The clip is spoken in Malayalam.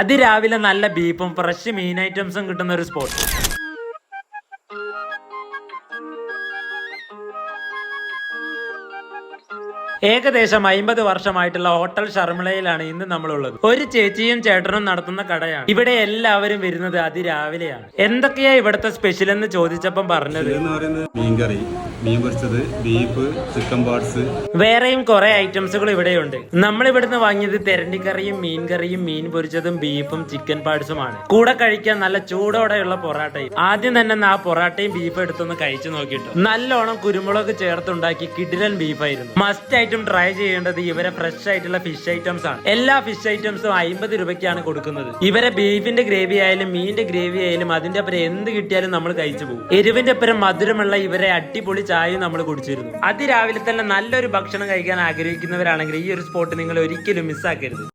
അതിരാവിലെ നല്ല ബീഫും ഫ്രഷ് മീൻ ഐറ്റംസും കിട്ടുന്ന ഒരു സ്പോട്ട് ഏകദേശം അമ്പത് വർഷമായിട്ടുള്ള ഹോട്ടൽ ഷർമിളയിലാണ് ഇന്ന് നമ്മളുള്ളത്. ഒരു ചേച്ചിയും ചേട്ടനും നടത്തുന്ന കടയാണ്. ഇവിടെ എല്ലാവരും വരുന്നത് അതിരാവിലെയാണ്. എന്തൊക്കെയാ ഇവിടുത്തെ സ്പെഷ്യൽ എന്ന് ചോദിച്ചപ്പം പറഞ്ഞത്? മീൻ കറി മീൻകറി. മീൻ പൊരിച്ചത് ബീഫ് ചിക്കൻ പാർട്സ് വേറെയും കുറെ ഐറ്റംസുകൾ ഇവിടെയുണ്ട്. നമ്മൾ ഇവിടുന്ന് വാങ്ങിയത് തെരണ്ടിക്കറിയും മീൻ കറിയും മീൻ പൊരിച്ചതും ബീഫും ചിക്കൻ പാർട്സുമാണ് കൂടെ കഴിക്കാൻ നല്ല ചൂടോടെയുള്ള പൊറാട്ടയും. ആദ്യം തന്നെ ആ പൊറാട്ടയും ബീഫും എടുത്തൊന്ന് കഴിച്ചു നോക്കിയിട്ടു. നല്ലോണം കുരുമുളക് ചേർത്തുണ്ടാക്കി കിടിലൻ ബീഫായിരുന്നു മസ്റ്റ് ഐറ്റം ട്രൈ ചെയ്യേണ്ടത് ഇവരെ ഫ്രഷ് ആയിട്ടുള്ള ഫിഷ് ഐറ്റംസ് ആണ്. എല്ലാ ഫിഷ് ഐറ്റംസും അമ്പത് രൂപയ്ക്കാണ് കൊടുക്കുന്നത്. ഇവരെ ബീഫിന്റെ ഗ്രേവി ആയാലും മീനിന്റെ ഗ്രേവി ആയാലും അതിന്റെ അപ്പുറം എന്ത് കിട്ടിയാലും നമ്മൾ കഴിച്ചു പോകും. എരിവിന്റെ അപ്പുറം മധുരമുള്ള ഇവരെ അടിപൊളി ചായയും നമ്മൾ കുടിച്ചിരുന്നു. അതിരാവിലെ തന്നെ നല്ലൊരു ഭക്ഷണം കഴിക്കാൻ ആഗ്രഹിക്കുന്നവരാണെങ്കിൽ ഈ ഒരു സ്പോട്ട് നിങ്ങൾ ഒരിക്കലും മിസ്സാക്കരുത്